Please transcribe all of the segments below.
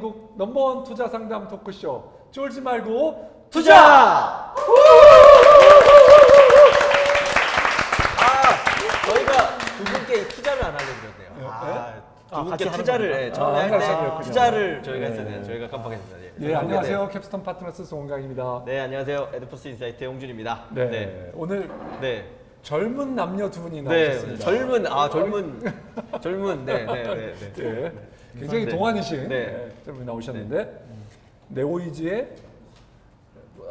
대한민국 넘버원 투자 상담 토크쇼 쫄지 말고 투자! 아, 저희가 두 분께 투자를 안 하려고 그랬네요. 아, 두 아, 분께 투자를 예, 처음에 아, 할 투자를 저희가 네. 했었네요. 저희가 깜빡했습니다. 예. 네 안녕하세요 캡스톤 파트너스 송강입니다. 네, 안녕하세요. 에드포스 인사이트 홍준입니다. 네, 네. 오늘 네. 젊은 남녀 두 분이 네, 나오셨습니다. 젊은 아 젊은 젊은 네, 네, 네, 네. 네, 굉장히 네. 동안이신 네. 네, 젊은 나오셨는데 네오이즈의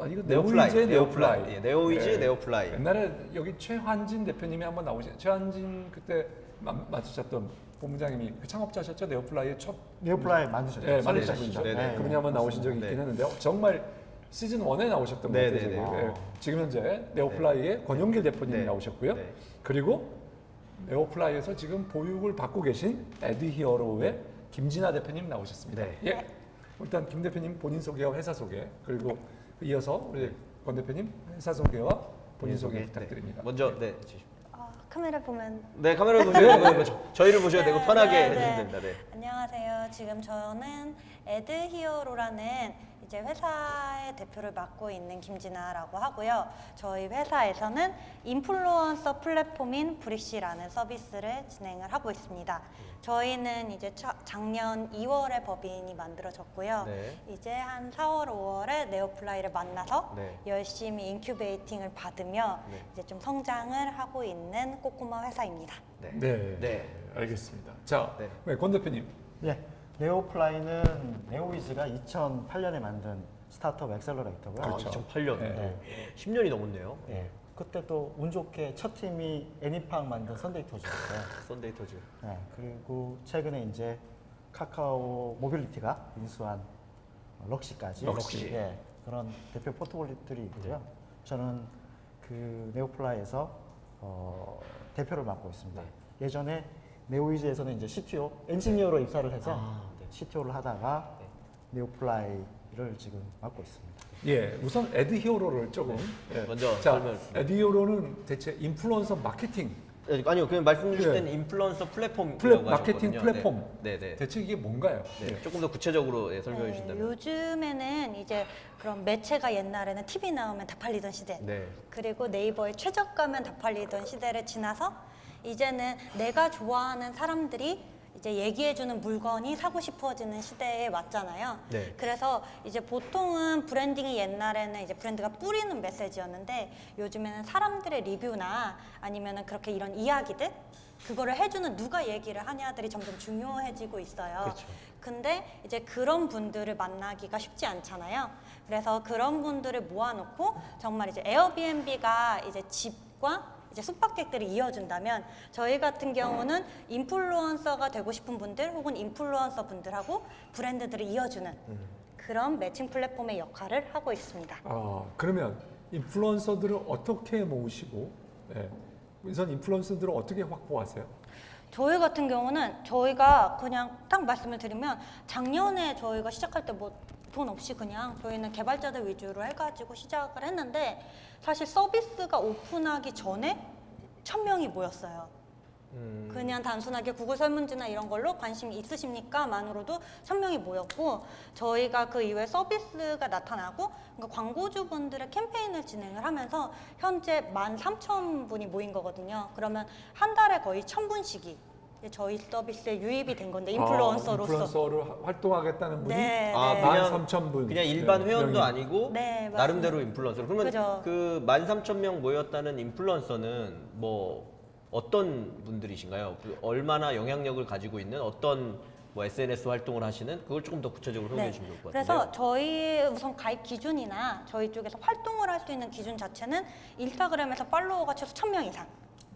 아 이거 네오플라이, 네오이즈의 네오플라이, 네오플라이. 예, 네오이즈, 네. 네오플라이. 옛날에 여기 최환진 대표님이 한번 나오신 최환진 그때 마, 맡으셨던 본부장님이 그 창업자셨죠 네오플라이의 첫 네오플라이 만드셨죠? 네, 분이죠. 시작이죠? 네, 네. 그분이 한번 나오신 적이 있긴 네. 했는데 요 정말 시즌 1에 나오셨던 것 네, 같아요. 네, 지금. 네. 네. 지금 현재 네오플라이의 권용길 대표님이 네. 나오셨고요. 네. 그리고 네오플라이에서 지금 보육을 받고 계신 에드히어로의 김진아 대표님 나오셨습니다. 네. 예. 일단 김 대표님 본인 소개와 회사 소개 그리고 이어서 우리 권 대표님 회사 소개와 본인 소개 네. 부탁드립니다. 먼저 네. 어, 카메라 보면 네, 카메라 보시면 되고 저- 저희를 보셔야 되고 네, 편하게 네, 해주시면 네. 됩니다. 네. 안녕하세요. 지금 저는 에드 히어로라는 이제 회사의 대표를 맡고 있는 김진아라고 하고요. 저희 회사에서는 인플루언서 플랫폼인 브릭시라는 서비스를 진행을 하고 있습니다. 저희는 이제 차- 작년 2월에 법인이 만들어졌고요. 네. 이제 한 4월, 5월에 네오플라이를 만나서 네. 열심히 인큐베이팅을 받으며 네. 이제 좀 성장을 하고 있는 꼬꼬마 회사입니다. 네. 네. 네. 알겠습니다. 자, 네. 네, 권 대표님. 네. 네오플라이는 네오이즈가 2008년에 만든 스타트업 엑셀러레이터고요. 그렇죠. 2008년. 네. 네. 10년이 넘었네요. 예. 그때 또 운 좋게 첫 팀이 애니팡 만든 선데이토즈였어요. 썬데이터즈. 네. 그리고 최근에 이제 카카오 모빌리티가 인수한 럭시까지 럭시. 예. 그런 대표 포트폴리오들이 있고요. 저는 그 네오플라이에서 어, 대표를 맡고 있습니다. 예전에 네오이즈에서는 이제 CTO 엔지니어로 입사를 해서 아, 네. CTO를 하다가 네. 네오플라이를 지금 맡고 있습니다. 예, 우선 에드 히어로를 조금 예. 먼저 자, 설명. 에드 히어로는 대체 인플루언서 마케팅 네, 아니요, 그냥 말씀 주실 네. 때는 인플루언서 플랫폼 플랫 마케팅 플랫폼 네, 네. 네. 대체 이게 뭔가요? 네. 조금 더 구체적으로 예, 설명해 네, 주신다면. 요즘에는 이제 그런 매체가 옛날에는 TV 나오면 다 팔리던 시대. 네. 그리고 네이버에 최저가면 다 팔리던 시대를 지나서 이제는 내가 좋아하는 사람들이 이제 얘기해주는 물건이 사고 싶어지는 시대에 왔잖아요. 네. 그래서 이제 보통은 브랜딩이 옛날에는 이제 브랜드가 뿌리는 메시지였는데 요즘에는 사람들의 리뷰나 아니면은 그렇게 이런 이야기들 그거를 해주는 누가 얘기를 하냐들이 점점 중요해지고 있어요. 그렇죠. 근데 이제 그런 분들을 만나기가 쉽지 않잖아요. 그래서 그런 분들을 모아놓고 정말 이제 에어비앤비가 이제 집과 이제 숙박객들을 이어준다면 저희 같은 경우는 인플루언서가 되고 싶은 분들 혹은 인플루언서 분들하고 브랜드들을 이어주는 그런 매칭 플랫폼의 역할을 하고 있습니다. 아, 그러면 인플루언서들을 어떻게 모으시고 예. 우선 인플루언서들을 어떻게 확보하세요? 저희 같은 경우는 저희가 그냥 딱 말씀을 드리면 작년에 저희가 시작할 때 뭐 돈 없이 그냥 저희는 개발자들 위주로 해가지고 시작을 했는데 사실 서비스가 오픈하기 전에 천 명이 모였어요. 음, 그냥 단순하게 구글 설문지나 이런 걸로 관심이 있으십니까?만으로도 천 명이 모였고 저희가 그 이후에 서비스가 나타나고 그러니까 광고주분들의 캠페인을 진행을 하면서 현재 만 삼천 분이 모인 거거든요. 그러면 한 달에 거의 천 분씩이 이제 저희 서비스에 유입이 된 건데 인플루언서로서 아, 인플루언서로 하- 활동하겠다는 분이 네, 아, 네. 그냥- 13,000분. 그냥 일반 네, 회원도 명이. 아니고 네, 맞습니다. 나름대로 인플루언서. 그러면 그죠. 그 13,000명 모였다는 인플루언서는 뭐 어떤 분들이신가요? 그 얼마나 영향력을 가지고 있는 어떤 뭐 SNS 활동을 하시는 그걸 조금 더 구체적으로 설명해 주시면 좋을 것 같아요. 네. 그래서 저희 우선 가입 기준이나 저희 쪽에서 활동을 할 수 있는 기준 자체는 인스타그램에서 팔로워가 최소 1000명 이상.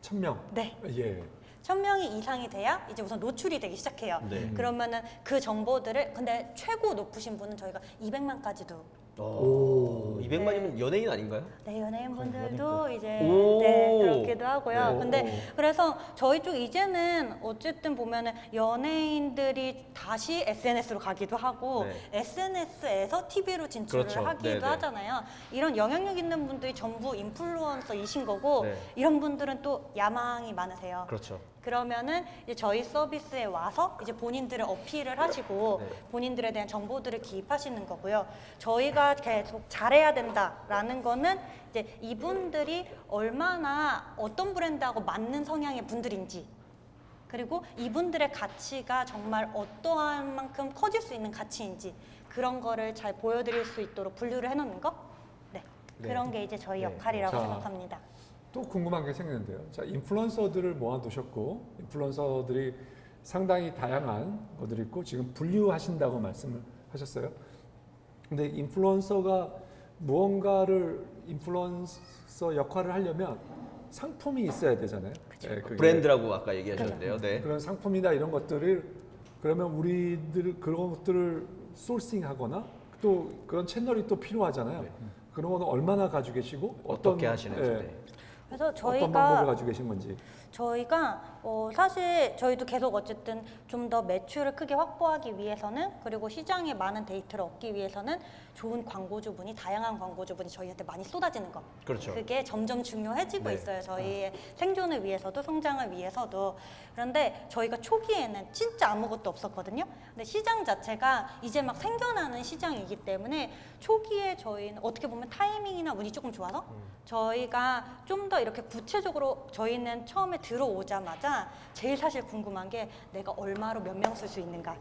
1000명. 네. 예. 1000명이 이상이 돼야 이제 우선 노출이 되기 시작해요. 네. 그러면은 그 정보들을 근데 최고 높으신 분은 저희가 200만까지도 오, 200만이면 연예인 아닌가요? 네 연예인분들도 이제 오. 네 그렇기도 하고요. 네. 근데 그래서 저희 쪽 이제는 어쨌든 보면은 연예인들이 다시 SNS로 가기도 하고 네. SNS에서 TV로 진출을 그렇죠. 하기도 네, 네. 하잖아요. 이런 영향력 있는 분들이 전부 인플루언서이신 거고 네. 이런 분들은 또 야망이 많으세요. 그렇죠. 그러면은 이제 저희 서비스에 와서 이제 본인들의 어필을 하시고 네. 본인들에 대한 정보들을 기입하시는 거고요. 저희가 계속 잘해야 된다라는 거는 이제 이분들이 얼마나 어떤 브랜드하고 맞는 성향의 분들인지 그리고 이분들의 가치가 정말 어떠한 만큼 커질 수 있는 가치인지 그런 거를 잘 보여드릴 수 있도록 분류를 해놓는 거. 네. 네. 그런 게 이제 저희 네. 역할이라고 자. 생각합니다. 또 궁금한 게 생기는데요. 자, 인플루언서들을 모아두셨고 인플루언서들이 상당히 다양한 것들이 있고 지금 분류하신다고 말씀을 하셨어요. 근데 인플루언서가 무언가를 인플루언서 역할을 하려면 상품이 있어야 되잖아요. 예, 그게 브랜드라고 아까 얘기하셨는데요. 네. 그런 상품이나 이런 것들을 그러면 우리들 그런 것들을 소싱하거나 또 그런 채널이 또 필요하잖아요. 네. 그런 거는 얼마나 가지고 계시고 어떤 어떻게 하시는지. 예, 네. 그래서 어떤 방법을 저희가 가지고 계신 건지. 저희가 어, 사실 저희도 계속 어쨌든 좀 더 매출을 크게 확보하기 위해서는 그리고 시장에 많은 데이터를 얻기 위해서는 좋은 광고주분이 다양한 광고주분이 저희한테 많이 쏟아지는 거. 그렇죠. 그게 점점 중요해지고 네. 있어요. 저희의 생존을 위해서도 성장을 위해서도. 그런데 저희가 초기에는 진짜 아무것도 없었거든요. 근데 시장 자체가 이제 막 생겨나는 시장이기 때문에 초기에 저희는 어떻게 보면 타이밍이나 운이 조금 좋아서 음. 저희가 좀더 이렇게 구체적으로 저희는 처음에 들어오자마자 제일 사실 궁금한 게 내가 얼마로 몇 명 쓸 수 있는가.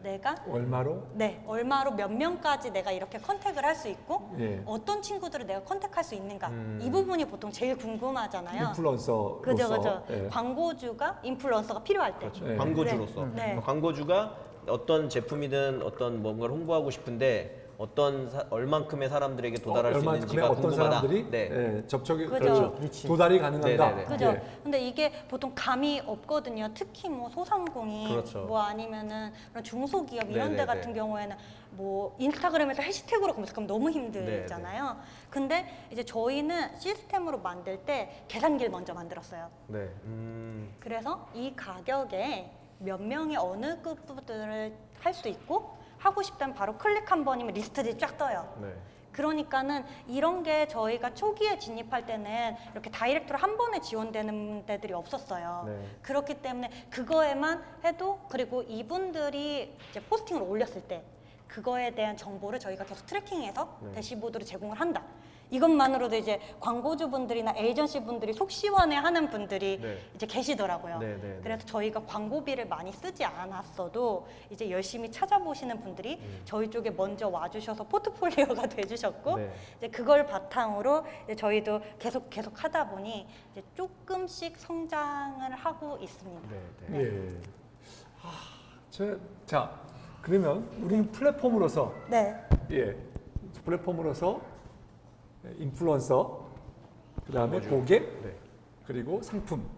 내가 얼마로? 네, 얼마로 몇 명까지 내가 이렇게 컨택을 할 수 있고 예. 어떤 친구들을 내가 컨택할 수 있는가 음. 이 부분이 보통 제일 궁금하잖아요. 인플루언서로서 그죠, 그죠. 예. 광고주가 인플루언서가 필요할 때. 그렇죠. 네. 광고주로서 네. 그러니까 광고주가 어떤 제품이든 어떤 뭔가를 홍보하고 싶은데 어떤 사- 얼만큼의 사람들에게 도달할 수 얼마큼의 있는지가 어떤 궁금하다. 사람들이 네. 예, 접촉이 그죠. 그렇죠. 리치. 도달이 가능한가? 네네네. 그죠. 예. 근데 이게 보통 감이 없거든요. 특히 뭐 소상공인, 그렇죠. 뭐 아니면은 그런 중소기업 이런 네네네. 데 같은 경우에는 뭐 인스타그램에서 해시태그로 검색하면 너무 힘들잖아요. 근데 이제 저희는 시스템으로 만들 때 계산기를 먼저 만들었어요. 네. 음, 그래서 이 가격에 몇 명이 어느 급들을 할 수 있고 하고 싶다면 바로 클릭 한 번이면 리스트들이 쫙 떠요. 네. 그러니까는 이런 게 저희가 초기에 진입할 때는 이렇게 다이렉트로 한 번에 지원되는 데들이 없었어요. 네. 그렇기 때문에 그거에만 해도 그리고 이분들이 이제 포스팅을 올렸을 때 그거에 대한 정보를 저희가 계속 트래킹해서 네. 대시보드로 제공을 한다. 이것만으로도 이제 광고주분들이나 에이전시 분들이 속 시원해 하는 분들이 네. 이제 계시더라고요. 네, 네, 네. 그래서 저희가 광고비를 많이 쓰지 않았어도 이제 열심히 찾아보시는 분들이 음. 저희 쪽에 먼저 와주셔서 포트폴리오가 돼주셨고 네. 이제 그걸 바탕으로 이제 저희도 계속 계속 하다 보니 이제 조금씩 성장을 하고 있습니다. 네. 네. 예. 아, 저, 자, 그러면 우리 플랫폼으로서 네. 예, 플랫폼으로서 인플루언서, 그 다음에. 고객, 네. 그리고 상품.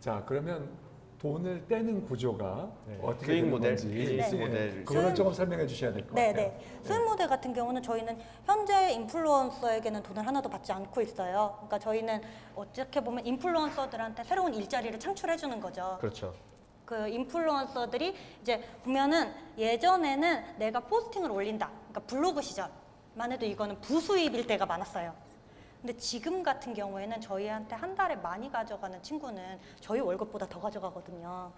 자, 그러면 돈을 떼는 구조가 네. 어떻게 수익 되는 모델, 건지 비즈니스 예, 모델. 그거는 수익- 조금 설명해 주셔야 될 것 네, 같아요. 네. 수익 모델 같은 경우는 저희는 현재 인플루언서에게는 돈을 하나도 받지 않고 있어요. 그러니까 저희는 어떻게 보면 인플루언서들한테 새로운 일자리를 창출해 주는 거죠. 그렇죠. 그 인플루언서들이 이제 보면은 예전에는 내가 포스팅을 올린다. 그러니까 블로그 시절 만 해도 이거는 부수입일 때가 많았어요. 근데 지금 같은 경우에는 저희한테 한 달에 많이 가져가는 친구는 저희 월급보다 더 가져가거든요.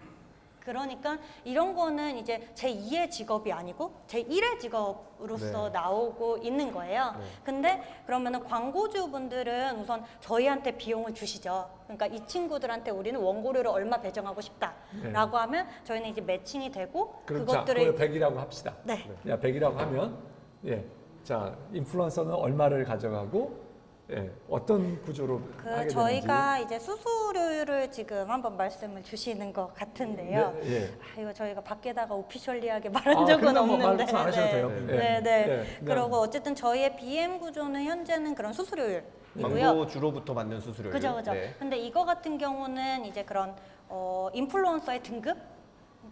그러니까 이런 거는 이제 제 2의 직업이 아니고 제 1의 직업으로서 네. 나오고 있는 거예요. 네. 근데 그러면은 광고주분들은 우선 저희한테 비용을 주시죠. 그러니까 이 친구들한테 우리는 원고료를 얼마 배정하고 싶다라고 하면 저희는 이제 매칭이 되고 네. 자, 그것들을 그걸 100이라고 합시다. 네. 야, 100이라고 하면 예. 자, 인플루언서는 얼마를 가져가고 예, 어떤 구조로 그 하게 저희가 이제 수수료율을 지금 한번 말씀을 주시는 것 같은데요. 네, 예. 아, 이거 저희가 밖에다가 오피셜리하게 말한 아, 적은 뭐 없는데. 말씀 안 하셔도 돼요. 네. 예. 네, 네. 예, 그리고 어쨌든 저희의 BM 구조는 현재는 그런 수수료율이고요. 광고 주로부터 받는 수수료. 그죠, 그죠. 네. 근데 이거 같은 경우는 이제 그런 어, 인플루언서의 등급,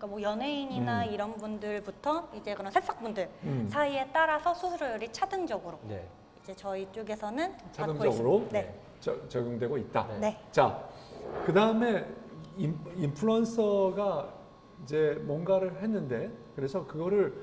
그러니까 뭐 연예인이나 이런 분들부터 이제 그런 새싹분들 음. 사이에 따라서 수수료율이 차등적으로 네. 이제 저희 쪽에서는 받고 있습니다. 네. 저- 적용되고 있다. 네. 자, 그 다음에 인플루언서가 이제 뭔가를 했는데 그래서 그거를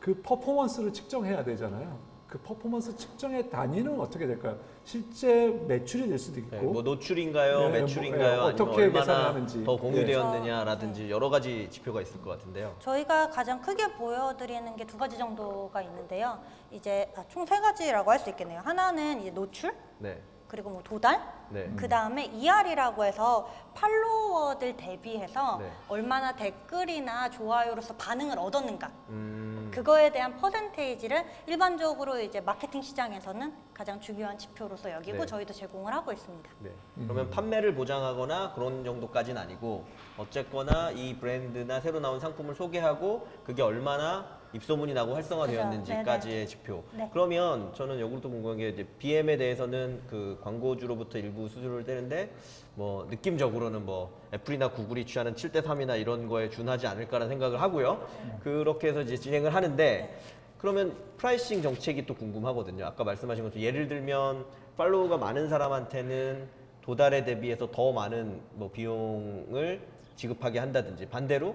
그 퍼포먼스를 측정해야 되잖아요. 그 퍼포먼스 측정의 단위는 어떻게 될까요? 실제 매출이 될 수도 있고 네, 뭐 노출인가요, 네, 뭐, 매출인가요, 네, 아니면 어떻게 얼마나 계산하는지. 더 네. 공유되었느냐라든지 여러 가지 지표가 있을 것 같은데요. 저희가 가장 크게 보여드리는 게 두 가지 정도가 있는데요. 이제 아, 총세 가지라고 할 수 있겠네요. 하나는 이제 노출, 네, 그리고 뭐 도달, 네. 그 다음에 ER이라고 해서 팔로워들 대비해서 네. 얼마나 댓글이나 좋아요로서 반응을 얻었는가. 음, 그거에 대한 퍼센테이지를 일반적으로 이제 마케팅 시장에서는 가장 중요한 지표로서 여기고 네. 저희도 제공을 하고 있습니다. 네. 음. 그러면 판매를 보장하거나 그런 정도까지는 아니고 어쨌거나 이 브랜드나 새로 나온 상품을 소개하고 그게 얼마나 입소문이 나고 활성화되었는지까지의 지표. 네. 그러면 저는 요것도 궁금한 게 이제 BM에 대해서는 그 광고주로부터 일부 수수료를 떼는데 뭐 느낌적으로는 뭐 애플이나 구글이 취하는 7대 3이나 이런 거에 준하지 않을까라는 생각을 하고요. 그렇게 해서 이제 진행을 하는데 그러면 프라이싱 정책이 또 궁금하거든요. 아까 말씀하신 것처럼 예를 들면 팔로우가 많은 사람한테는 도달에 대비해서 더 많은 뭐 비용을 지급하게 한다든지 반대로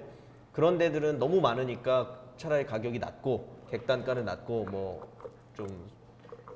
그런 데들은 너무 많으니까 차라리 가격이 낮고 객단가는 낮고 뭐좀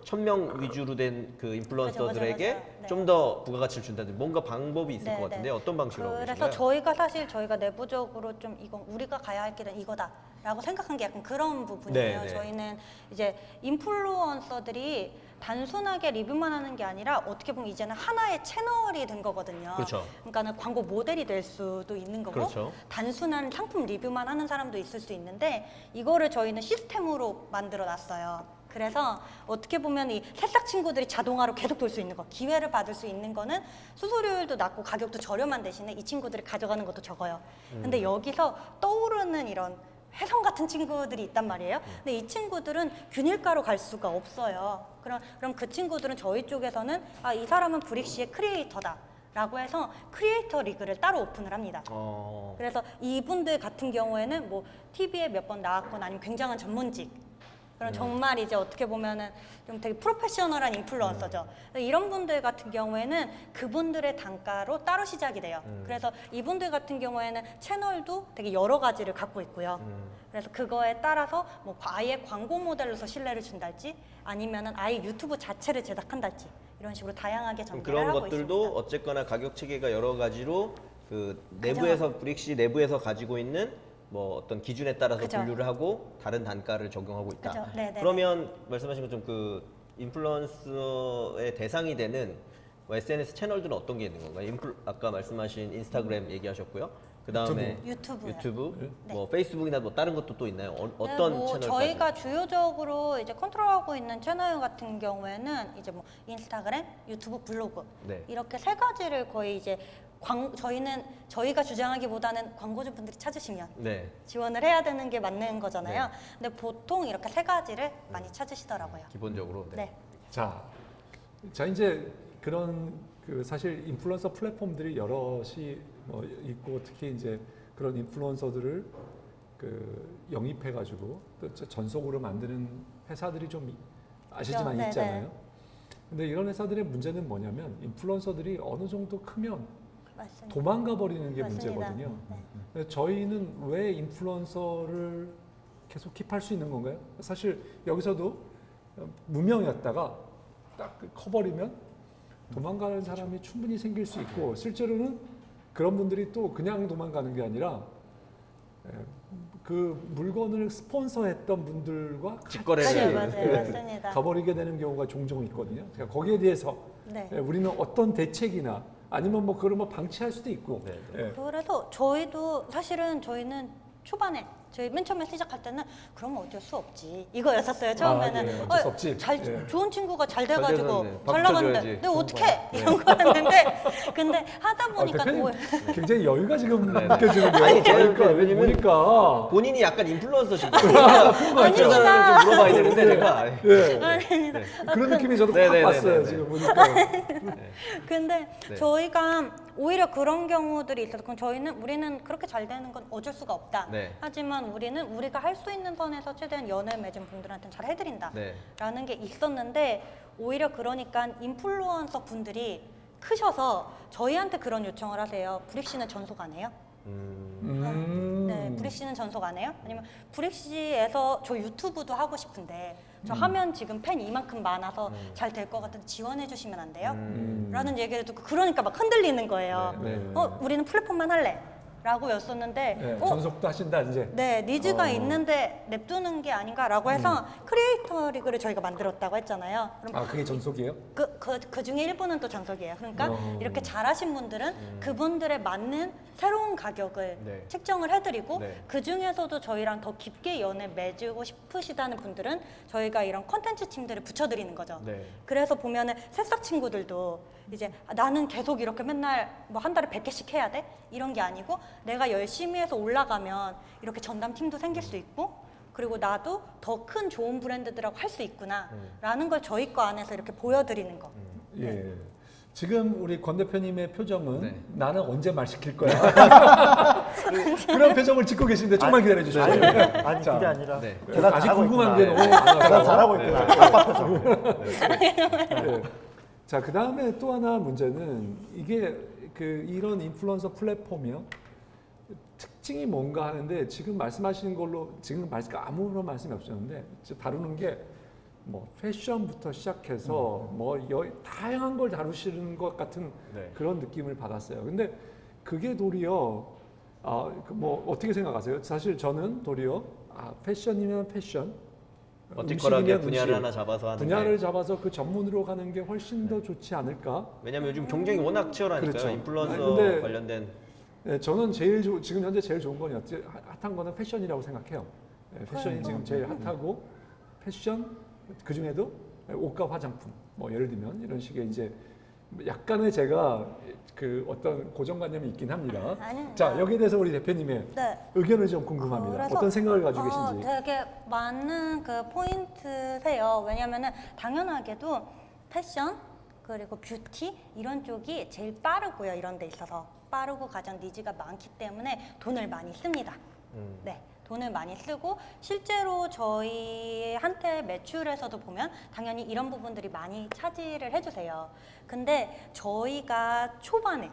천명 위주로 된 그 인플루언서들에게. 네. 좀더 부가가치를 준다든지 뭔가 방법이 있을 네, 것 같은데 네. 어떤 방식으로 그래서 계신가요? 저희가 사실 저희가 내부적으로 좀 이건 우리가 가야 할 길은 이거다라고 생각한 게 약간 그런 부분이에요. 네, 네. 저희는 이제 인플루언서들이 단순하게 리뷰만 하는 게 아니라 어떻게 보면 이제는 하나의 채널이 된 거거든요. 그렇죠. 그러니까는 광고 모델이 될 수도 있는 거고 그렇죠. 단순한 상품 리뷰만 하는 사람도 있을 수 있는데 이거를 저희는 시스템으로 만들어 놨어요. 그래서 어떻게 보면 이 새싹 친구들이 자동화로 계속 돌 수 있는 거, 기회를 받을 수 있는 거는 수수료율도 낮고 가격도 저렴한 대신에 이 친구들이 가져가는 것도 적어요. 근데 여기서 떠오르는 이런 혜성 같은 친구들이 있단 말이에요. 근데 이 친구들은 균일가로 갈 수가 없어요. 그럼 그럼 그 친구들은 저희 쪽에서는 아 이 사람은 브릭시의 크리에이터다. 라고 해서 크리에이터 리그를 따로 오픈을 합니다. 어, 그래서 이분들 같은 경우에는 뭐 TV에 몇 번 나왔거나 아니면 굉장한 전문직 그런 정말 이제 어떻게 보면은 좀 되게 프로페셔널한 인플루언서죠. 그래서 이런 분들 같은 경우에는 그분들의 단가로 따로 시작이 돼요. 그래서 이분들 같은 경우에는 채널도 되게 여러 가지를 갖고 있고요. 그래서 그거에 따라서 뭐 아예 광고 모델로서 신뢰를 준달지 아니면은 아예 유튜브 자체를 제작한달지 이런 식으로 다양하게 그럼 전개를 그런 하고 것들도 있습니다. 어쨌거나 가격 체계가 여러 가지로 그 내부에서 브릭시 내부에서 가지고 있는 뭐 어떤 기준에 따라서 그죠. 분류를 하고 다른 단가를 적용하고 있다. 그죠. 네네네. 그러면 말씀하신 것처럼 그 인플루언서의 대상이 되는 뭐 SNS 채널들은 어떤 게 있는 건가요? 인플, 아까 말씀하신 인스타그램 얘기하셨고요. 그 다음에 유튜브요. 유튜브, 네. 뭐 페이스북이나 뭐 다른 것도 또 있나요? 어, 네, 어떤 뭐 채널까지? 저희가 주요적으로 이제 컨트롤하고 있는 채널 같은 경우에는 이제 뭐 인스타그램, 유튜브, 블로그 네. 이렇게 세 가지를 거의 이제 광 저희는 저희가 주장하기보다는 광고주 분들이 찾으시면 네. 지원을 해야 되는 게 맞는 거잖아요. 네. 근데 보통 이렇게 세 가지를 많이 찾으시더라고요. 기본적으로. 네. 네. 자, 자 이제 그런 그 사실 인플루언서 플랫폼들이 여럿이 뭐 있고 특히 이제 그런 인플루언서들을 그 영입해 가지고 또 저- 전속으로 만드는 회사들이 좀 이- 아시지만 네, 있잖아요. 근데 이런 회사들의 문제는 뭐냐면 인플루언서들이 어느 정도 크면 맞습니다. 도망가 버리는 게 맞습니다. 문제거든요. 네. 근데 저희는 왜 인플루언서를 계속 킵할 수 있는 건가요? 사실 여기서도 무명이었다가 딱 커버리면 도망가는 사람이 충분히 생길 수 있고 실제로는 그런 분들이 또 그냥 도망가는 게 아니라 에, 그 물건을 스폰서했던 분들과 직거래를 맞아요. 맞아요, 예. 가버리게 되는 경우가 종종 있거든요. 그러니까 거기에 대해서 네. 예, 우리는 어떤 대책이나 아니면 뭐 그걸 뭐 방치할 수도 있고 네, 예. 그래서 저희도 사실은 저희는 초반에 저희 맨 처음에 시작할 때는 그러면 어쩔 수 없지 이거였었어요 처음에는 예, 어쩔 수 없지. 잘 예. 좋은 친구가 잘 잘 돼가지고 잘 나갔는데 쳐줘야지. 내가 어떻게 이런 거였는데 근데 하다 아, 보니까 대표님 뭐 굉장히 여유가 지금 네, 네. 느껴지는데요. 아니, 제가 그러니까 대표님은 보니까 본인이 약간 인플루언서시고 다른 사람을 좀 물어봐야 되는데 제가 예. 아닙니다. 그런 느낌이 저도 네, 확 네, 네, 봤어요 네, 네. 지금 보니까. 근데 네. 저희가 오히려 그런 경우들이 있어서 그럼 저희는 우리는 그렇게 잘 되는 건 어쩔 수가 없다. 네. 하지만 우리는 우리가 할 수 있는 선에서 최대한 연애 맺은 분들한테는 잘 해드린다. 네. 라는 게 있었는데 오히려 그러니까 인플루언서 분들이 크셔서 저희한테 그런 요청을 하세요. 브릭 씨는 전속 안 해요? 음, 음. 네, 브릭시는 전속 안 해요? 아니면 브릭시에서 저 유튜브도 하고 싶은데 저 음. 화면 지금 팬 이만큼 많아서 잘 될 것 같은데 지원해 주시면 안 돼요? 음. 라는 얘기를 듣고 그러니까 막 흔들리는 거예요. 네, 네. 어, 우리는 플랫폼만 할래. 라고 였었는데 네, 어, 전속도 하신다 이제. 네, 니즈가 어. 있는데 냅두는 게 아닌가라고 해서 크리에이터 리그를 저희가 만들었다고 했잖아요. 그럼 아 그게 전속이에요? 그, 그, 그 중에 일부는 또 장석이에요. 그러니까 어. 이렇게 잘하신 분들은 그분들에 맞는 새로운 가격을 네. 책정을 해드리고 네. 그 중에서도 저희랑 더 깊게 연을 맺고 싶으시다는 분들은 저희가 이런 컨텐츠 팀들을 붙여드리는 거죠. 네. 그래서 보면은 새싹 친구들도 이제 아, 나는 계속 이렇게 맨날 뭐 한 달에 100개씩 해야 돼? 이런 게 아니고 내가 열심히 해서 올라가면 이렇게 전담 팀도 생길 수 있고 그리고 나도 더 큰 좋은 브랜드들하고 할 수 있구나 라는 걸 저희 거 안에서 이렇게 보여드리는 거. 예. 지금 우리 권 대표님의 표정은 네. 나는 언제 말 시킬 거야? 그런 표정을 짓고 계신데 조금만 기다려 주시죠. 아니, 아니 자, 그게 아니라 네. 대단 아직 잘하고 궁금한 있구나. 게 너무 대단 잘하고 있구나. 아빠 표정. 네. 자, 그 다음에 또 하나 문제는 이게 그 이런 인플루언서 플랫폼이요. 특징이 뭔가 하는데 지금 말씀하시는 걸로 지금 말씀 아무런 말씀이 없었는데 다루는 게 뭐 패션부터 시작해서 뭐 여, 다양한 걸 다루시는 것 같은 네. 그런 느낌을 받았어요. 근데 그게 도리어 아, 그뭐 어떻게 생각하세요? 사실 저는 도리어 아, 패션이면 패션, 음식이면 분야를 음식. 하나 잡아서 하는 분야를 게. 잡아서 그 전문으로 가는 게 훨씬 더 좋지 않을까? 왜냐면 요즘 경쟁이 워낙 치열하니까요. 그렇죠. 인플루언서 아니, 근데- 관련된 네, 저는 제일 좋- 지금 현재 제일 좋은 건 어째- 핫- 핫한 거는 패션이라고 생각해요. 네, 패션이 지금 제일 핫하고 패션 그 중에도 옷과 화장품 뭐 예를 들면 이런 식의 이제 약간의 제가 그 어떤 고정관념이 있긴 합니다. 아닙니다. 자 여기에 대해서 우리 대표님의 네. 의견을 좀 궁금합니다. 그래서, 어떤 생각을 가지고 어, 계신지. 되게 많은 그 포인트세요. 왜냐면은 당연하게도 패션 그리고 뷰티 이런 쪽이 제일 빠르고요. 이런 데 있어서 빠르고 가장 니즈가 많기 때문에 돈을 많이 씁니다. 음. 네. 돈을 많이 쓰고 실제로 저희한테 매출에서도 보면 당연히 이런 부분들이 많이 차지를 해주세요. 근데 저희가 초반에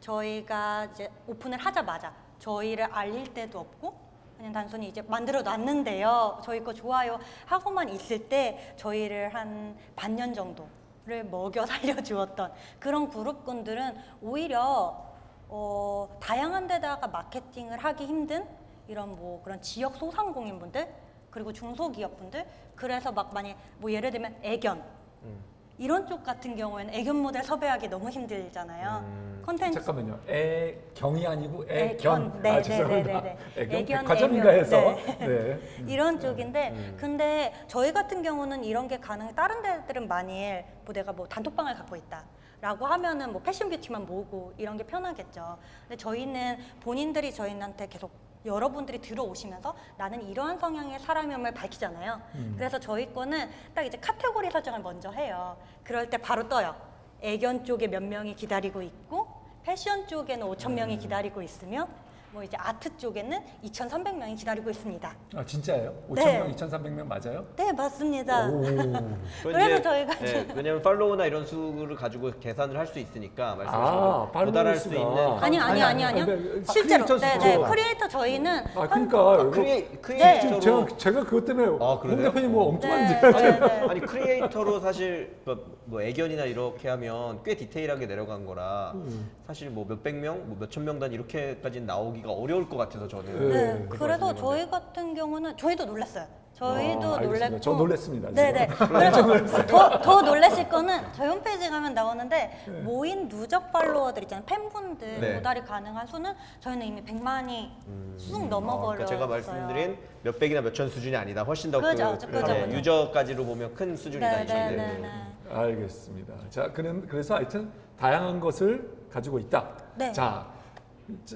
저희가 이제 오픈을 하자마자 저희를 알릴 때도 없고 그냥 단순히 이제 만들어 놨는데요. 저희 거 좋아요 하고만 있을 때 저희를 한 반년 정도를 먹여 살려 주었던 그런 그룹군들은 오히려 어, 다양한 데다가 마케팅을 하기 힘든 이런 뭐 그런 지역 소상공인분들 그리고 중소기업분들 그래서 막 많이 뭐 예를 들면 애견 음. 이런 쪽 같은 경우에는 애견 모델 섭외하기 너무 힘들잖아요. 음. 컨텐츠 잠깐만요. 애경이 아니고 애견. 애견. 네, 아, 네, 죄송합니다. 네, 네. 애견. 애견, 백화점인가 애견. 해서. 네. 네. 이런 쪽인데 음. 근데 저희 같은 경우는 이런 게 가능 다른 데들은 만일 뭐 내가 뭐 단톡방을 갖고 있다 라고 하면은 뭐 패션 뷰티만 모으고 이런 게 편하겠죠 근데 저희는 본인들이 저희한테 계속 여러분들이 들어오시면서 나는 이러한 성향의 사람임을 밝히잖아요 음. 그래서 저희 거는 딱 이제 카테고리 설정을 먼저 해요 그럴 때 바로 떠요 애견 쪽에 몇 명이 기다리고 있고 패션 쪽에는 5천 음. 명이 기다리고 있으며 뭐 이제 아트 쪽에는 2,300명이 기다리고 있습니다. 아 진짜예요? 5천 네. 명, 2,300명 맞아요? 네, 맞습니다. 오. 그래서 이제, 저희가 예, 왜냐면 팔로우나 이런 수를 가지고 계산을 할 수 있으니까 말씀하신 아, 대로 도달할 수 있는. 아니 아니 아니 아니, 아니요. 아니, 아니, 실제로 크리에이터 네, 네. 수죠. 크리에이터 저희는 아 한- 그러니까 아, 크리에, 네. 크리에이터로 제가 제가 그것 때문에 아, 홍 그러세요? 대표님 뭐 엉뚱한데 네, 네, 네. 아니 크리에이터로 사실 뭐, 뭐 애견이나 이렇게 하면 꽤 디테일하게 내려간 거라 음. 사실 뭐 몇백 명, 뭐 몇천 명단 이렇게까지는 나오기 가 어려울 것 같아서 저는 네. 네, 그래서 저희 같은 경우는 저희도 놀랐어요. 저희도 아, 알겠습니다. 놀랬고. 저 놀랬습니다, 지금. 네네. 그래서 더, 더 놀라실 거는 저희 홈페이지 가면 나오는데 모인 누적 팔로워들 있잖아요. 팬분들 네. 도달이 가능한 수는 저희는 이미 100만이 쑥 어, 넘어버렸어요. 그러니까 제가 말씀드린 몇 백이나 몇 천 수준이 아니다. 훨씬 더 그죠, 그, 그죠, 네, 그죠. 유저까지로 보면 큰 수준이다 이 네네네. 정도. 알겠습니다. 자, 그럼 그래서 하여튼 다양한 것을 가지고 있다. 네. 자,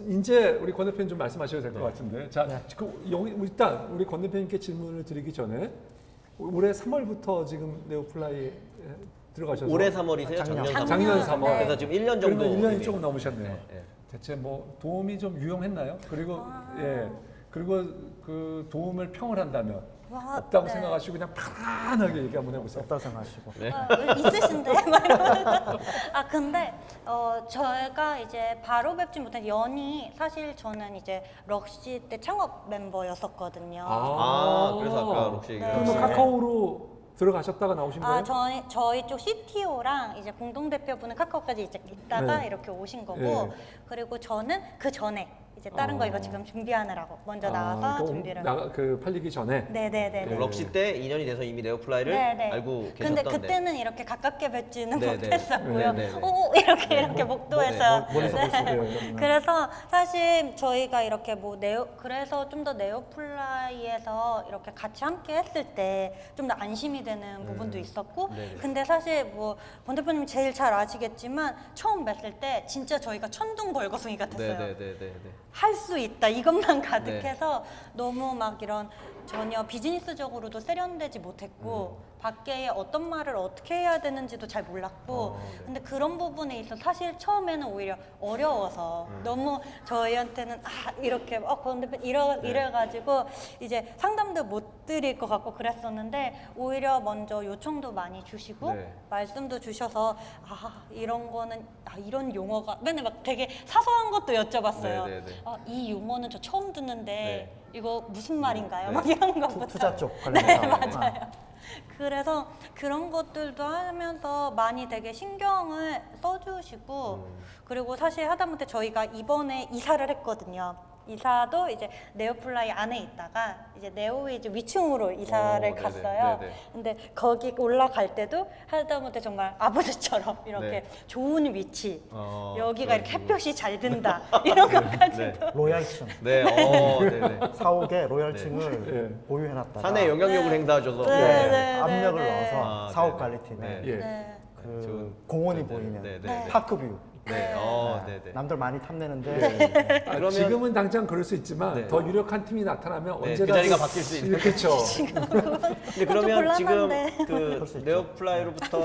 이제 우리 권 대표님 좀 말씀하셔도 될것 네. 같은데, 자, 그 여기 일단 우리 권 대표님께 질문을 드리기 전에 올해 3월부터 지금 네오플라이에 들어가셔서 올해 3월이세요? 작년. 작년 3월. 작년 3월. 네. 그래서 지금 1년 정도. 그러면 1년이 이미. 조금 넘으셨네요. 네, 네. 대체 뭐 도움이 좀 유용했나요? 그리고 아. 예 그리고 그 도움을 평을 한다면 와, 없다고 네. 생각하시고 그냥 편안하게 얘기 한번 해보세요. 없다고 생각하시고. 네. 아, 있으신데? 막 이러면서. 아 근데 어 저희가 이제 바로 뵙지 못한 연이 사실 저는 이제 럭시 때 창업 멤버였었거든요. 아, 그래서 아까 록시 네. 그러면 얘기하신 카카오로 들어가셨다가 나오신 거예요? 아 저희 저희 쪽 CTO랑 이제 공동 대표분은 카카오까지 이제 있다가 네. 이렇게 오신 거고 네. 그리고 저는 그 전에 이제 다른 거 어. 이거 지금 준비하느라고 먼저 아, 나와서 그러니까 준비를. 나가, 그 팔리기 전에 네네네. 네. 럭시 때 2년이 돼서 이미 네오플라이를 네네. 알고 근데 계셨던데. 그때는 이렇게 가깝게 뵙지는 네 네. 못했었고요. 네 네 네. 오 이렇게 이렇게 목도했어요. 네, 멀리서 볼수 네. 그래서 사실 저희가 이렇게 뭐 네오 그래서 좀 더 네오플라이에서 이렇게 같이 함께 했을 때 좀 더 안심이 되는 부분도 있었고 네네. 근데 사실 뭐 본 대표님 제일 잘 아시겠지만 처음 뵀을 때 진짜 저희가 천둥 벌거숭이 같았어요. 네네네네. 할 수 있다 이것만 가득해서 너무 막 이런 전혀 비즈니스적으로도 세련되지 못했고 밖에 어떤 말을 어떻게 해야 되는지도 잘 몰랐고 어, 네. 근데 그런 부분에 있어 서 사실 처음에는 오히려 어려워서 너무 저희한테는 아 이렇게 어 그런데 이러 네. 이래가지고 이제 상담도 못 드릴 것 같고 그랬었는데 오히려 먼저 요청도 많이 주시고 네. 말씀도 주셔서 아 이런 거는 아 이런 용어가 맨날 막 되게 사소한 것도 여쭤봤어요. 네, 네, 네. 아, 이 용어는 저 처음 듣는데 네. 이거 무슨 말인가요? 네. 막 이런 투, 것부터. 투 자 쪽 관련해서. 네, 맞아요. 그래서 그런 것들도 하면서 많이 되게 신경을 써주시고 음. 그리고 사실 하다못해 저희가 이번에 이사를 했거든요. 이사도 이제 네오플라이 안에 있다가 이제 네오위즈 위층으로 이사를 어, 네네, 갔어요. 네네. 근데 거기 올라갈 때도 하다못해 정말 아버지처럼 이렇게 네. 좋은 위치 어, 여기가 이렇게 그래가지고. 햇볕이 잘 든다 이런 것까지도 네. 로얄층. 네. 어, 네네. 사옥에 로얄층을 네. 보유해놨다가 사내 영향력을 네. 행사하셔서 네, 네, 네, 압력을 네, 넣어서 아, 사옥 네네. 관리팀에 네. 예. 네. 그 좋은- 공원이 네, 네, 보이는 네, 네. 네. 파크뷰. 네. 어, 네 네. 남들 많이 탐내는데 아, 그러면- 지금은 당장 그럴 수 있지만 네. 더 유력한 팀이 나타나면 네, 언제나 그 자리가 바뀔 수 있는. 그렇죠. 근데 그러면 지금 곤란한데. 그 그럴 수 있죠. 네오플라이로부터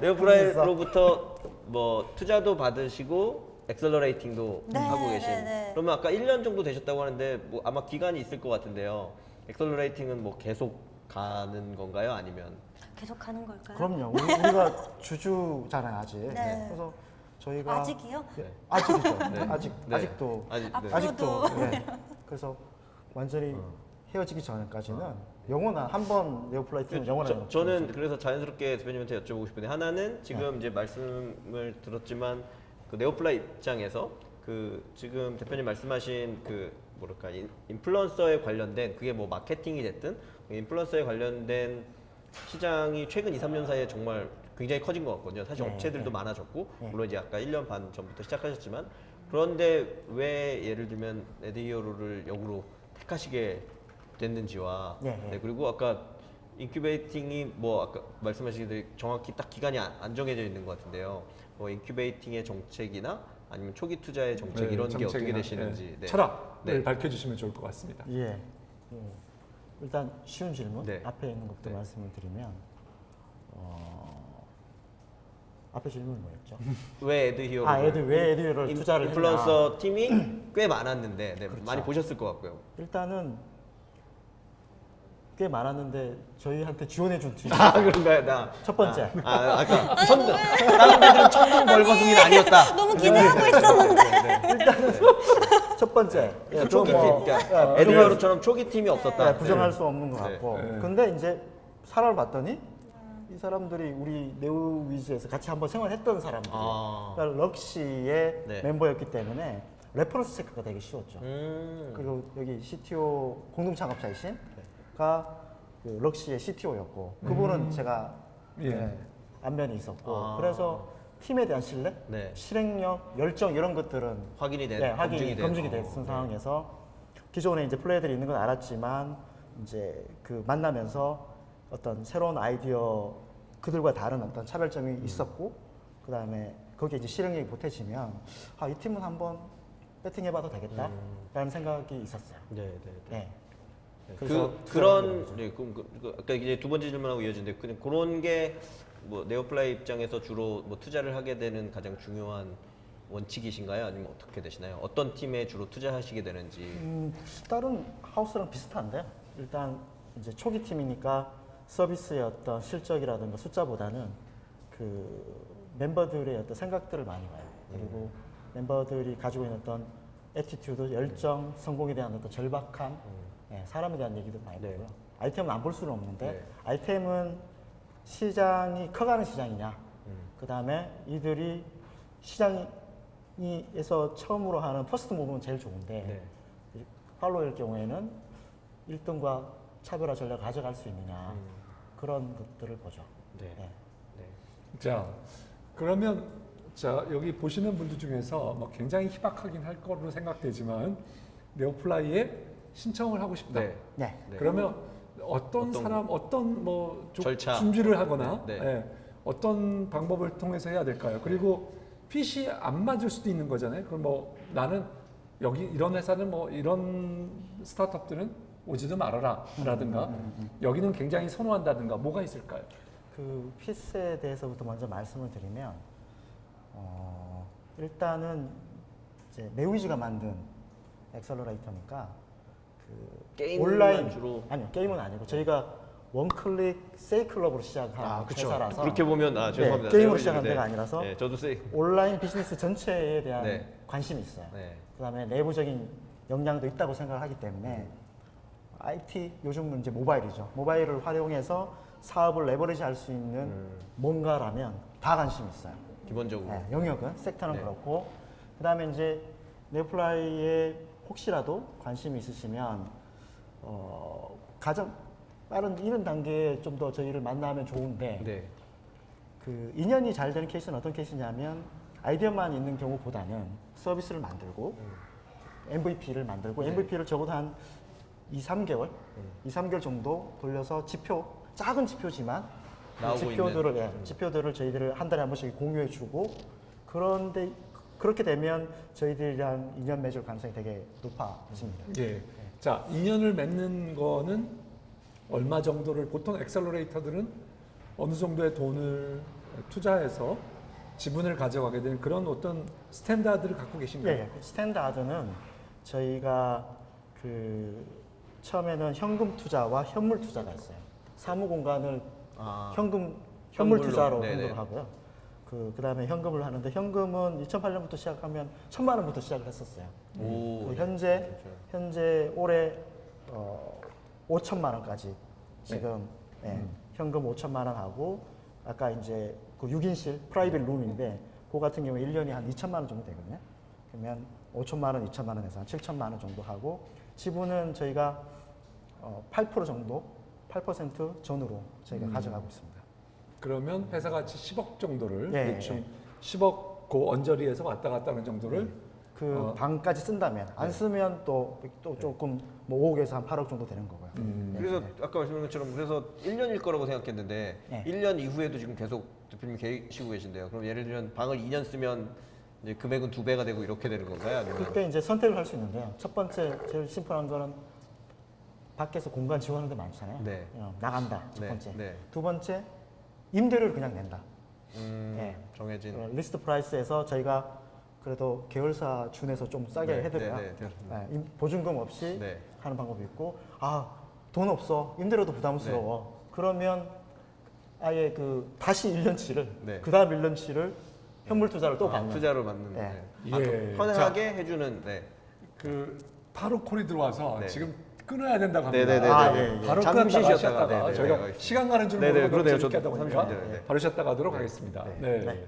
네오플라이로부터 뭐 투자도 받으시고 엑셀러레이팅도 네, 하고 계신. 네, 네. 그러면 아까 1년 정도 되셨다고 하는데 뭐 아마 기간이 있을 것 같은데요. 엑셀러레이팅은 뭐 계속 가는 건가요? 아니면 계속 가는 걸까요? 그럼요. 우리, 우리 가 주주잖아요 아직. 네. 그래서 저희가 아직이요? 예, 아직이죠. 네. 아직 네. 아직도 아직 네. 앞으로- 아직도. 네. 그래서 완전히 어. 헤어지기 전까지는 영원한 한 번 네오플라이트는 영원한 저, 저는 그래서 자연스럽게 대표님한테 여쭤보고 싶은데 하나는 지금 이제 말씀을 들었지만 그 네오플라이 입장에서 그 지금 대표님 말씀하신 그 뭐랄까 인- 인플루언서에 관련된 그게 뭐 마케팅이 됐든 인플루언서에 관련된 시장이 최근 2, 3년 사이에 정말 굉장히 커진 것 같거든요. 사실 네, 업체들도 네. 많아졌고 네. 물론 이제 아까 1년 반 전부터 시작하셨지만 그런데 왜 예를 들면 에드히어로를 역으로 택하시게 됐는지와 네, 네. 네, 그리고 아까 인큐베이팅이 뭐 아까 말씀하시기를 정확히 딱 기간이 안, 안 정해져 있는 것 같은데요. 뭐 인큐베이팅의 정책이나 아니면 초기 투자의 정책 네, 이런 게 어떻게 정책이나, 되시는지 네. 네. 철학을 네. 밝혀주시면 좋을 것 같습니다. 예. 예. 일단 쉬운 질문 네. 앞에 있는 것부터 네. 말씀을 드리면 어, 앞에 질문이 뭐였죠? 왜 에드히어로? 아, 에드 왜 에드를 투자를 했나? 인플루언서 팀이 꽤 많았는데 네, 그렇죠. 많이 보셨을 것 같고요. 일단은 꽤 많았는데 저희한테 지원해 준 팀. 아 그런가요? 나. 첫 번째. 아, 아 아까 천둥. 다른 데들은 천둥 벌거숭이는 아니었다. 너무 기대하고 있었는데. 첫 번째. 예, 또 초기 팀, 뭐, 그러니까 예, 에드히어로처럼 초기 팀이 없었다. 예, 부정할 수 없는 것 네. 같고. 네. 근데 이제 사람을 봤더니 이 사람들이 우리 네오 위즈에서 같이 한번 생활했던 사람들. 아. 그러니까 럭시의 네. 멤버였기 때문에 레퍼런스 체크가 되게 쉬웠죠. 음. 그리고 여기 CTO 공동 창업자이신 가 그 럭시의 CTO였고 그분은 제가 예. 예, 안면이 있었고 아. 그래서 팀에 대한 신뢰, 네. 실행력, 열정 이런 것들은 확인이 된 네, 확인이 검증이 된. 검증이 어, 됐은 네. 상황에서 기존에 이제 플레이들이 있는 건 알았지만 이제 그 만나면서 어떤 새로운 아이디어 그들과 다른 어떤 차별점이 음. 있었고 그 다음에 거기에 이제 실행력이 보태지면 아이 팀은 한번 배팅해봐도 되겠다라는 생각이 있었어요. 네, 네, 네. 네. 그래서 그 그런. 네, 그, 그, 그 아까 이제 두 번째 질문하고 이어지는데 그냥 그런 게 뭐 네오플라이 입장에서 주로 뭐 투자를 하게 되는 가장 중요한 원칙이신가요? 아니면 어떻게 되시나요? 어떤 팀에 주로 투자하시게 되는지. 음, 다른 하우스랑 비슷한데 일단 이제 초기 팀이니까 서비스의 어떤 실적이라든가 숫자보다는 그 멤버들의 어떤 생각들을 많이 봐요. 그리고 멤버들이 가지고 있는 어떤 애티튜드, 열정, 성공에 대한 어떤 절박함, 예, 사람에 대한 얘기도 많이 네. 보고요. 아이템은 안 볼 수는 없는데 네. 아이템은 시장이 커가는 시장이냐, 음. 그 다음에 이들이 시장에서 처음으로 하는 퍼스트 무브는 제일 좋은데 네. 팔로일 경우에는 1등과 차별화 전략을 가져갈 수 있느냐 음. 그런 것들을 보죠. 네. 네. 네. 자, 그러면 자 여기 보시는 분들 중에서 뭐 굉장히 희박하긴 할 거로 생각되지만 네오플라이에 신청을 하고 싶다. 네. 네. 네. 그러면 어떤, 어떤 사람, 어떤 뭐 조- 절차. 준비를 하거나 네. 예, 어떤 방법을 통해서 해야 될까요? 그리고 핏이 안 맞을 수도 있는 거잖아요. 그럼 뭐 나는 여기 이런 회사는 뭐 이런 스타트업들은 오지도 말아라라든가 여기는 굉장히 선호한다든가 뭐가 있을까요? 그 피스에 대해서부터 먼저 말씀을 드리면 어, 일단은 이제 네오이즈가 만든 엑셀러레이터니까 그 게임만 온라인 주로 아니요 게임은 아니고 저희가 원클릭 세이클럽으로 시작한 회사라서 그렇게 보면 아 죄송합니다. 네, 게임으로 네, 시작한 네. 데가 아니라서 네, 저도 세이. 온라인 비즈니스 전체에 대한 네. 관심이 있어요. 네. 그다음에 내부적인 역량도 있다고 생각을 하기 때문에 IT 요즘은 이제 모바일이죠. 모바일을 활용해서 사업을 레버리지 할 수 있는 음. 뭔가라면 다 관심이 있어요. 기본적으로. 네, 영역은 섹터는 네. 그렇고 그다음에 이제 네플라이에 혹시라도 관심이 있으시면 어, 가장 빠른 이런 단계에 좀 더 저희를 만나면 좋은데 네. 그 인연이 잘 되는 케이스는 어떤 케이스냐면 아이디어만 있는 경우보다는 서비스를 만들고 MVP를 만들고 네. MVP를 적어도 한 2, 3개월, 2, 3개월 정도 돌려서 지표 작은 지표지만 그 나오고 지표들을 예, 지표들을 저희들을 한 달에 한 번씩 공유해 주고 그런데 그렇게 되면 저희들이랑 인연 맺을 가능성이 되게 높아집니다. 예. 자, 인연을 맺는 거는 얼마 정도를 보통 엑셀러레이터들은 어느 정도의 돈을 투자해서 지분을 가져가게 되는 그런 어떤 스탠다드를 갖고 계신가요? 예, 예. 스탠다드는 저희가 그 처음에는 현금 투자와 현물 투자가 있어요. 사무 공간을 아. 현금 현물 현물로. 투자로 네네. 행동을 하고요. 그 그 다음에 현금을 하는데 현금은 2008년부터 시작하면 천만 원부터 시작을 했었어요. 오. 그 네. 현재. 현재 올해 어, 5천만 원까지 지금 네. 예, 음. 현금 5천만 원 하고 아까 이제 그 6인실 프라이빗 룸인데 그 같은 경우에 1년에 한 2천만 원 정도 되거든요. 그러면 5천만 원, 2천만 원에서 한 7천만 원 정도 하고 지분은 저희가 어, 8% 정도, 8% 전후로 저희가 음. 가져가고 있습니다. 그러면 회사 가치 10억 정도를 예, 대충 예. 10억 고 언저리에서 왔다 갔다 하는 정도를 그 어. 방까지 쓴다면 안 쓰면 또, 또 조금 뭐 5억에서 한 8억 정도 되는 거고요. 음. 그래서 아까 말씀드린 것처럼 그래서 1년일 거라고 생각했는데 네. 1년 이후에도 지금 계속 대표님 계시고 계신데요. 그럼 예를 들면 방을 2년 쓰면 이제 금액은 두 배가 되고 이렇게 되는 건가요? 아니면 그때 이제 선택을 할 수 있는데요. 첫 번째 제일 심플한 거는 밖에서 공간 지원하는 데 많잖아요. 네. 어, 나간다 첫 네, 번째. 네. 두 번째 임대료를 그냥 낸다. 음, 네. 정해진 어, 리스트 프라이스에서 저희가 그래도 계열사 준에서 좀 싸게 네, 해드려요. 네, 네. 네, 임- 보증금 없이 네. 하는 방법이 있고 아 돈 없어 임대료도 부담스러워. 그러면 아예 그 다시 1년치를 네. 그 다음 1년치를 현물 투자를 또 아, 받는. 투자를 받는 네. 네. 아, 예. 그 편하게 해주는 네. 그 바로 콜이 들어와서 네. 지금 끊어야 된다고 합니다. 네네네. 아, 예, 예. 바로 끊었다가 쉬었다가, 쉬었다가 네, 네, 저희가 네, 알겠습니다. 시간 가는 줄 네네, 모르고 그러네요. 재밌게 저도 하다 보니까 30분 전에, 네. 바로 쉬었다가 하도록 네. 하겠습니다. 네. 네. 네.